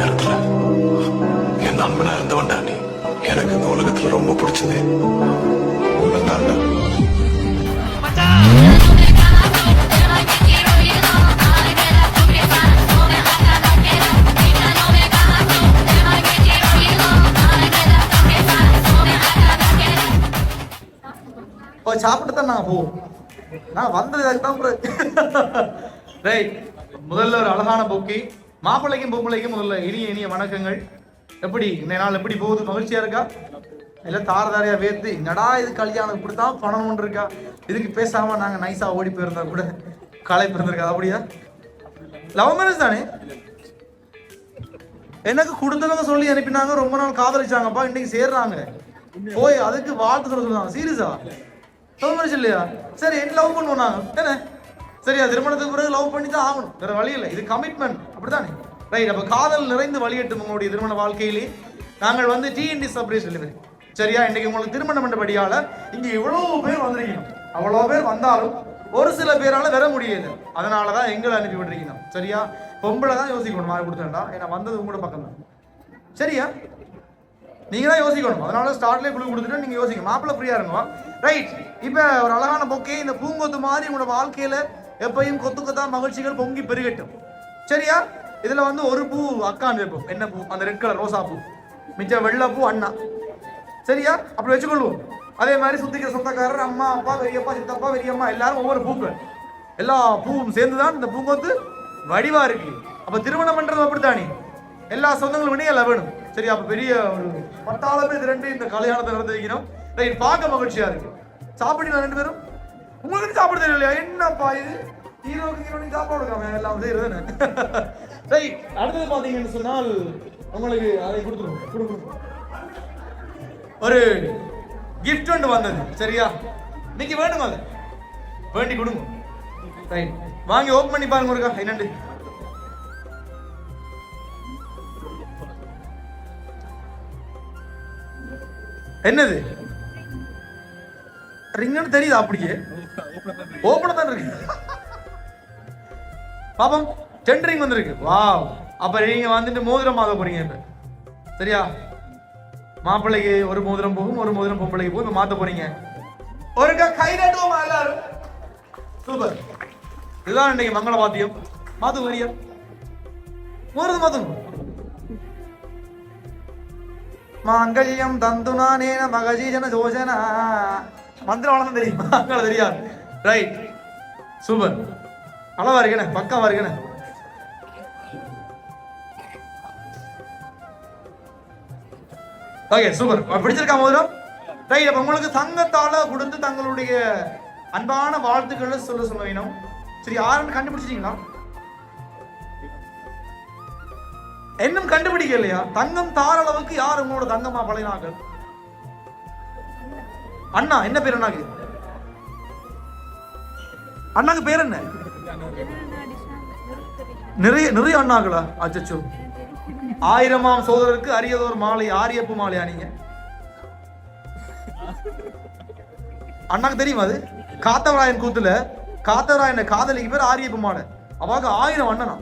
நேரத்துல என் நண்பனா இருந்தவன்டா நீ எனக்கு இந்த உலகத்துல ரொம்ப பிடிச்சது உன்னை தாண்டா இப்போ சாப்பிட்டு தான் நாங்கள் போவோம் நான் வந்தது அதுக்கு தான் முதல்ல ஒரு அழகான பொக்கி மாப்பிள்ளைக்கும் பொம்பளைக்கும் முதல்ல இனிய இனிய வணக்கங்கள். எப்படி இந்த நாள் எப்படி போகுது? மகிழ்ச்சியா இருக்கா? எல்லாம் தார தாரையா வேர்த்து என்னடா இது கல்யாணம்? கொடுத்தா தான் பண்ணணும்னு இருக்கா? இதுக்கு பேசாம நாங்க நைஸா ஓடி போயிருந்தா கூட களை பிறந்திருக்கா? அப்படியா? லவ் மேரேஜ் தானே? எனக்கு கொடுத்தவங்க சொல்லி அனுப்பினாங்க ரொம்ப நாள் காதலிச்சாங்கப்பா இன்னைக்கு சேர்றாங்க. போய் அதுக்கு வாழ்த்து சொல்ல சொல்லுவாங்க சீரியஸா லவ் மேரேஜ் இல்லையா? சரி என்ன லவ் பண்ணுவோம் நாங்க? என்ன? சரியா திருமணத்துக்கு பிறகு லவ் பண்ணி தான் ஆகணும். வேற வழி இல்லை. இது கமிட்மெண்ட் அப்படித்தானே? ரைட் அப்ப காதல் நிறைந்து வழியட்டும் உங்களுடைய திருமண வாழ்க்கையிலே. நாங்கள் வந்து டிஎன்டி சர்ப்ரைஸ் டெலிவரி சரியா? இன்னைக்கு உங்களுக்கு திருமணம் பண்ணபடியால இங்க இவ்வளவு பேர் வந்திருக்கணும் அவ்வளவு பேர் வந்தாலும் ஒரு சில பேரால வர முடியல. அதனாலதான் எங்களை அனுப்பி விட்டுருக்கணும் சரியா? பொம்பளை தான் யோசிக்கணும். மாறி கொடுத்தேன்டா. ஏன்னா வந்தது உங்களோட பக்கம் தான் சரியா? நீங்க தான் யோசிக்கணும். அதனால ஸ்டார்ட்லேயே குழு கொடுத்துட்டு நீங்க யோசிக்கணும் மாப்பிள்ள ஃப்ரீயா இருங்க ரைட் இப்போ ஒரு அழகான பொக்கே இந்த பூங்கொத்து மாதிரி உங்களோட வாழ்க்கையில எப்பயும் கொத்து கொத்தா மகிழ்ச்சிகள் பொங்கி பெருகட்டும். சரியா? இதுல வந்து ஒரு பூ அக்கான்னு வைப்போம். என்ன பூ? அந்த ரெட் கலர் ரோசா பூ. மிச்ச வெள்ளை பூ அண்ணா. சரியா? அப்படி வச்சுக்கொள்வோம். அதே மாதிரி சுத்திக்கிற சொந்தக்காரர் அம்மா அப்பா பெரியப்பா சித்தப்பா பெரியம்மா எல்லாரும் ஒவ்வொரு பூக்கள். எல்லா பூவும் சேர்ந்துதான் இந்த பூங்கொத்து வடிவா இருக்கு. அப்ப திருமணம் பண்றது அப்படித்தானே? எல்லா சொந்தங்களும் இணையல வேணும். சரி அப்ப பெரிய ஒரு பட்டாளமே இது ரெண்டு இந்த கல்யாணத்தை நடந்து வைக்கணும் ரைட் பார்க்க மகிழ்ச்சியா இருக்கு. சாப்பிடுங்க ரெண்டு பேரும் உங்களுக்கு சாப்பிட தெரியலையா? என்னப்பா இது? ஹீரோக்கு ஹீரோனுக்கு சாப்பாடு கொடுக்காம எல்லாம் செய்யறது சரி அடுத்தது பாத்தீங்கன்னு சொன்னால் உங்களுக்கு அதை கொடுத்துருவோம். கொடுக்கணும் ஒரு கிஃப்ட் ஒன்று வந்தது. சரியா? இன்னைக்கு வேணுமா அது? வேண்டி கொடுங்க. ரைட் வாங்கி ஓப்பன் பண்ணி பாருங்க ஒருக்கா என்னண்டு? என்னது? ரிங்னு தெரியுது அப்படியே? ஓப்பன் தான் இருக்கு. பாப்போம் டெண்டரிங் வந்திருக்கு. வாவ். அப்ப நீங்க வந்துட்டு மோதிரம் வாங்க போறீங்க இப்ப. சரியா? மாப்பிள்ளைக்கு ஒரு மோதிரம் போகும் ஒரு மோதிரம் பொம்பளைக்கு போகும். மாத்த போறீங்க. ஒரு கை நட்டுவோமா எல்லாரும்? சூப்பர். இதுதான் இன்னைக்கு மங்கள வாத்தியம். மாத்து வரியா? மோதிரம் மாத்துங்க. மாங்கல்யம் தந்துனானேன மகஜீஜன சோஜனா. மந்திரம் வளர்ந்து தெரியுமா. அங்கே தெரியாது. ரைட் சூப்பர் அளவா இருக்கேனே. பக்காவா இருக்கேனே. ஓகே சூப்பர் பிடிச்சிருக்கா மோதிரம்? ரைட் அப்ப உங்களுக்கு தங்கத்தால கொடுத்து தங்களுடைய அன்பான வாழ்த்துக்களை சொல்ல சொல்ல வேணும். சரி யாருன்னு கண்டுபிடிச்சிட்டீங்களா? இன்னும் கண்டுபிடிக்கலையா? தங்கம் தார அளவுக்கு யார் உங்களோட தங்கமா பழையனார்கள் அண்ணா என்ன பேர் அண்ணாக்கு? அண்ணாக்கு பேர் என்ன? நிறைய நிறைய அண்ணாக்களா? அச்சச்சோ. ஆயிரமாம் சோதரருக்கு அரியதோர் மாலை ஆரியப்பு மாலையா நீங்க? அண்ணாக்கு தெரியுமா அது? காத்தவராயன் கூத்துல காத்தவராயன் காதலிக்கு பேர் ஆரியப்பு மாலை. அவாக்கு ஆயிரம் அண்ணனா.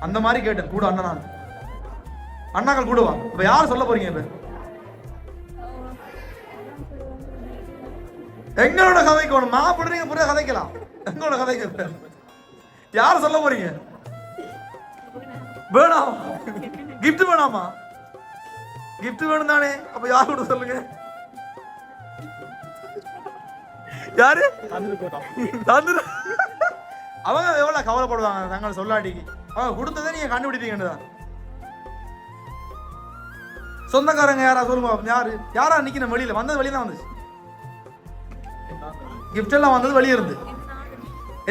அந்த மாதிரி கேட்டேன் கூட அண்ணனா. அண்ணாக்கள் கூடவா? இப்ப யார் சொல்ல போறீங்க இப்ப? எங்களோட கதைக்கு ஒண்ணு மாப்பிடுறீங்க புரிய கதைக்கலாம். எங்களோட கதைக்கு யார் சொல்ல போறீங்க? வேணாம்? கிஃப்ட் வேணாமா? கிஃப்ட் வேணும் தானே? அப்ப யார் கூட சொல்லுங்க? யாரு? தந்துரு. அவங்க எவ்வளவு கவலைப்படுவாங்க தங்களை சொல்லாட்டிக்கு. அவங்க கொடுத்ததை நீங்க கண்டுபிடிப்பீங்கன்னு தான். சொந்தக்காரங்க யாரா சொல்லுங்க யாரு? யாரா நிக்கணும் வெளியில? வந்தது வெளியில தான் வந்துச்சு. கிஃப்ட் எல்லாம் வந்தது வெளியே இருந்து.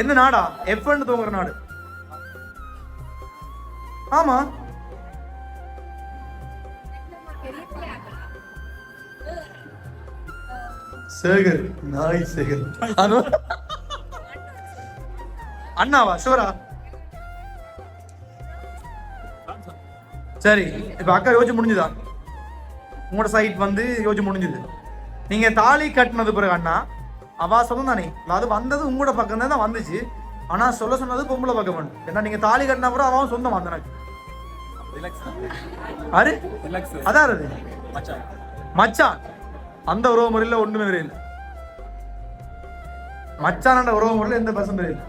எந்த நாடா? எஃப்னு தூங்குற நாடு. ஆமா. சேகர். நாய் சேகர். அண்ணாவா? சிவரா? சரி இப்ப அக்கா யோசிச்சு முடிஞ்சுதா? உங்களோட சைட் வந்து யோசிச்சு முடிஞ்சுது. நீங்க தாலி கட்டினது பிறகு அண்ணா அவா சொந்தம் தானே அது வந்தது உங்களோட பக்கம் தான் வந்துச்சு. ஆனா சொல்ல சொன்னது பொம்பளை பக்கம் வேணும். ஏன்னா நீங்க தாலி கட்டின பிறகு அவன் சொந்தம் வந்த எனக்கு ஆறு அதான் அது. மச்சான். அந்த உறவு முறையில் ஒண்ணுமே வரையில மச்சான உறவு முறையில் எந்த பர்சன் வரையில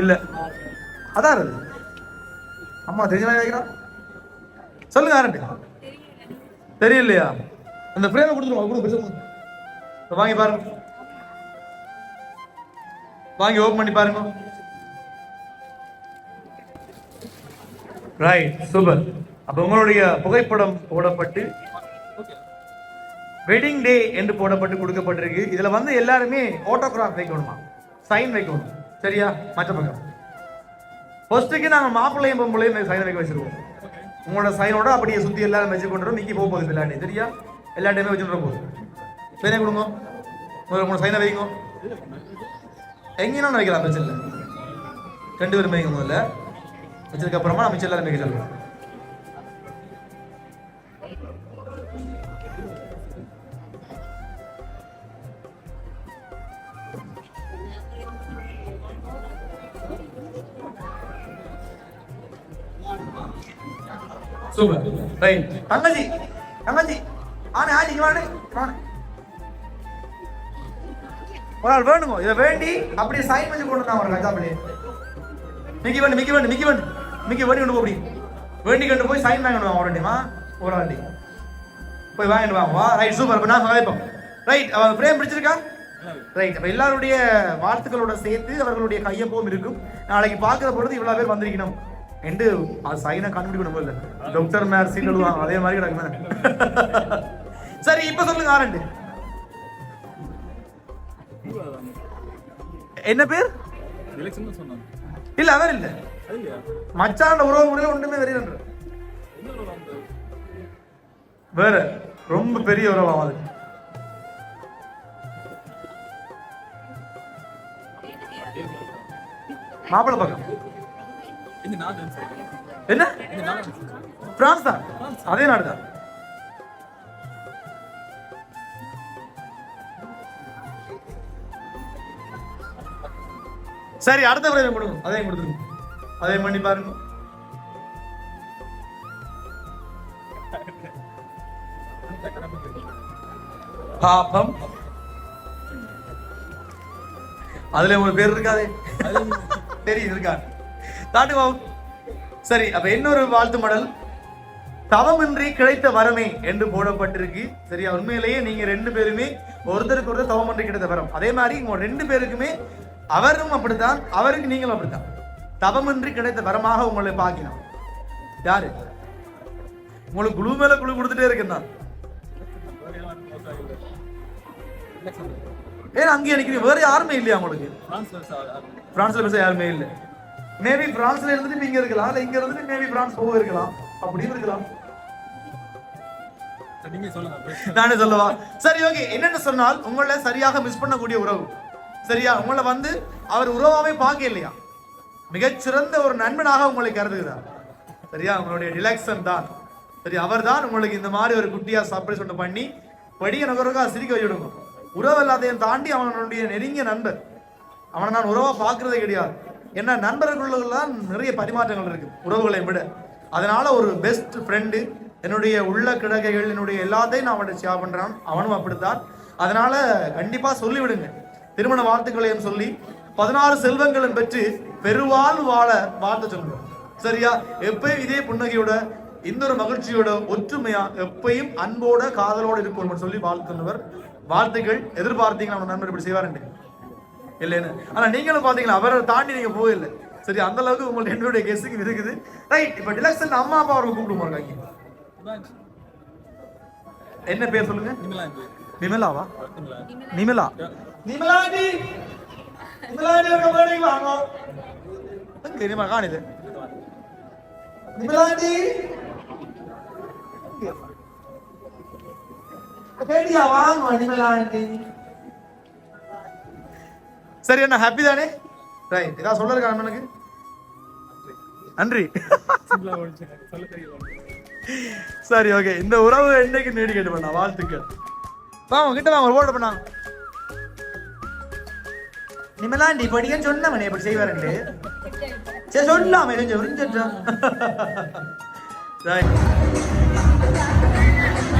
இல்ல. அதான் அது. அம்மா தெரிஞ்ச வைக்கிறான் சொல்லுங்க யாருண்டு தெரியலையா? அந்த ஃப்ரேமை கொடுத்துருவோம். கொடுங்க. பேசுங்க வாங்கி பாருங்க. வாங்கி ஓப்பன் பண்ணி பாருங்க. ரைட் சூப்பர் அப்ப உங்களுடைய புகைப்படம் போடப்பட்டு வெட்டிங் டே என்று போடப்பட்டு கொடுக்கப்பட்டிருக்கு. இதுல வந்து எல்லாருமே ஓட்டோகிராஃப் வைக்கணுமா? சைன் வைக்கணும். சரியா? மற்ற பக்கம். ஃபர்ஸ்ட்டுக்கு நாங்கள் மாப்பிள்ளையும் பொம்பளையும் சைன் வைக்க வச்சிருவோம். உங்களோட சைனோட அப்படியே சுற்றி எல்லாரும் வச்சு கொண்டு வரோம். போக போகுது எல்லாமே சரியா? எல்லா டைமே வச்சுட்டு போகுது சைனை கொடுங்க. ஒரு மூணு சைனை வைங்க. எங்கேனாலும் வைக்கலாம் பிரச்சனை ரெண்டு பேரும் வைங்க முதல்ல. வச்சதுக்கப்புறமா நம்ம மிச்சம் எல்லாரும் வைக்க சொல்லுவோம் சூப்பர். ரைட் தங்கச்சி தங்கச்சி. ஆனே ஆடி இங்க ஒரு ஆள் வேணுமோ இதை வேண்டி அப்படியே சைன் பண்ணி கொண்டு நான் ஒரு கஜாமலே மிக்கி வேண்டு மிக்கி வேண்டு மிக்கி வேண்டு மிக்கி வேண்டி கொண்டு போய் வேண்டி கொண்டு போய் சைன் வாங்கணும் அவன் ரெண்டுமா? ஒரு ஆண்டி போய் வாங்கிட்டு வாங்க வா. ரைட் சூப்பர் இப்போ நான் சகாய்ப்போம் ரைட் அவன் பிரேம் பிடிச்சிருக்கா? ரைட் அப்போ எல்லாருடைய வாழ்த்துக்களோட சேர்த்து அவர்களுடைய கையப்பவும் இருக்கும். நாளைக்கு பார்க்குற பொழுது இவ்வளோ பேர் வந்திருக்கணும். என்று அது சைனை கண்டுபிடிக்கணும் இல்லை டாக்டர் மேர் சீட் அதே மாதிரி கிடக்குமே. சரி இப்போ சொல்லுங்க ஆரண்டு. என்ன பேர்? இல்ல அவர் இல்ல. மச்சான உறவு முறையில ஒன்றுமே வெறியன்ற வேற ரொம்ப பெரிய உறவாம் அது மாப்பிள்ளை பக்கம். என்ன? பிரான்ஸ்? தான் அதே நாடு தான் சரி அடுத்த பிரேம் கொடுங்க. அதையும் கொடுத்துருங்க. அதையும் பண்ணி பாருங்க. பாப்பம். அதுல உங்களுக்கு பேர் இருக்காதே. தெரியுது இருக்கா? தாட்டு சரி அப்ப இன்னொரு வாழ்த்து மடல். தவமின்றி கிடைத்த வரமே என்று போடப்பட்டிருக்கு. சரியா? உண்மையிலேயே நீங்க ரெண்டு பேருமே ஒருத்தருக்கு ஒருத்தர் தவமின்றி கிடைத்த வரம். அதே மாதிரி உங்க ரெண்டு பேருக்குமே அவரும் அப்படித்தான் அவருக்கு நீங்களும் அப்படித்தான். தவமின்றி கிடைத்த வரமாக உங்களை பார்க்கலாம் யாரு? உங்களுக்கு குழு மேல குழு கொடுத்துட்டே இருக்கேன் தான் ஏன் அங்கேயே நிக்கிறீங்க வேற யாருமே இல்லையா உங்களுக்கு? பிரான்ஸ்ல பேச யாருமே இல்ல. மேபி பிரான்ஸ்ல இருந்துட்டு நீங்க இருக்கலாம். இல்ல இங்க இருந்துட்டு மேபி பிரான்ஸ் போக இருக்கலாம். அப்படியும் இருக்கலாம். நானே சொல்லவா? சரி ஓகே. என்னன்னு சொன்னால் உங்களை சரியாக மிஸ் பண்ணக்கூடிய உறவு. சரியா? உங்களை வந்து அவர் உறவாவே பார்க்க இல்லையா? மிகச்சிறந்த ஒரு நண்பனாக உங்களை கருதுகிறார். சரியா? உங்களுடைய ரிலாக்ஸன் தான். சரி அவர் தான் உங்களுக்கு இந்த மாதிரி ஒரு குட்டியா சர்ப்ரைஸ் ஒன்று பண்ணி படிய நகருக்கா சிரிக்க வச்சுடுங்க உறவு எல்லாத்தையும் தாண்டி அவனுடைய நெருங்கிய நண்பர். அவனை நான் உறவா பார்க்கறதே கிடையாது. ஏன்னா தான் நிறைய பரிமாற்றங்கள் இருக்கு உறவுகளை விட. அதனால ஒரு பெஸ்ட் ஃப்ரெண்டு என்னுடைய உள்ள கிடக்கைகள் என்னுடைய எல்லாத்தையும் நான் அவன்கிட்ட ஷேர் பண்றான். அவனும் அப்படித்தான். அதனால கண்டிப்பா சொல்லிவிடுங்க. திருமண வாழ்த்துக்களையும் சொல்லி பதினாறு செல்வங்களும் பெற்று பெருவாழ் வாழ வாழ்த்து சொல்லுங்க சரியா? எப்பயும் இதே புன்னகையோட இந்த ஒரு மகிழ்ச்சியோட ஒற்றுமையா எப்பயும் அன்போட காதலோட இருப்போம் சொல்லி வாழ்த்துனவர் வாழ்த்துக்கள் எதிர்பார்த்தீங்க நம்ம நண்பர் இப்படி செய்வாருண்டு இல்லைன்னு? ஆனா நீங்களும் பாத்தீங்களா அவரை தாண்டி நீங்க போகல சரி அந்த அளவுக்கு உங்கள்ட்ட என்னுடைய கெஸ்ஸுக்கு இருக்குது. ரைட் இப்ப டிலக்ஷன் அம்மா அப்பா அவருக்கு கூப்பிடுவாங்க இங்க. என்ன பேர் சொல்லுங்க? நிமலாவா? நிமலா. ஒரு வாங்க. நிமலா காணுது? வாங்க சரி என்ன ஹாப்பி தானே? ரைட் ஏதாவது சொல்ல இருக்கா அண்ணனுக்கு நன்றி. சரி ஓகே இந்த உறவு என்னைக்கு நீடிக்கட்டு வேண்டாம் வாழ்த்துக்கள். வாங்க கிட்ட வாங்க ஹோல்ட் பண்ணாங்க நிமலாண்டி படிக்கன்னு சொன்னவனே இப்படி செய்வாரண்டு சரி சொல்லாம கொஞ்சம் புரிஞ்சிட்டோம்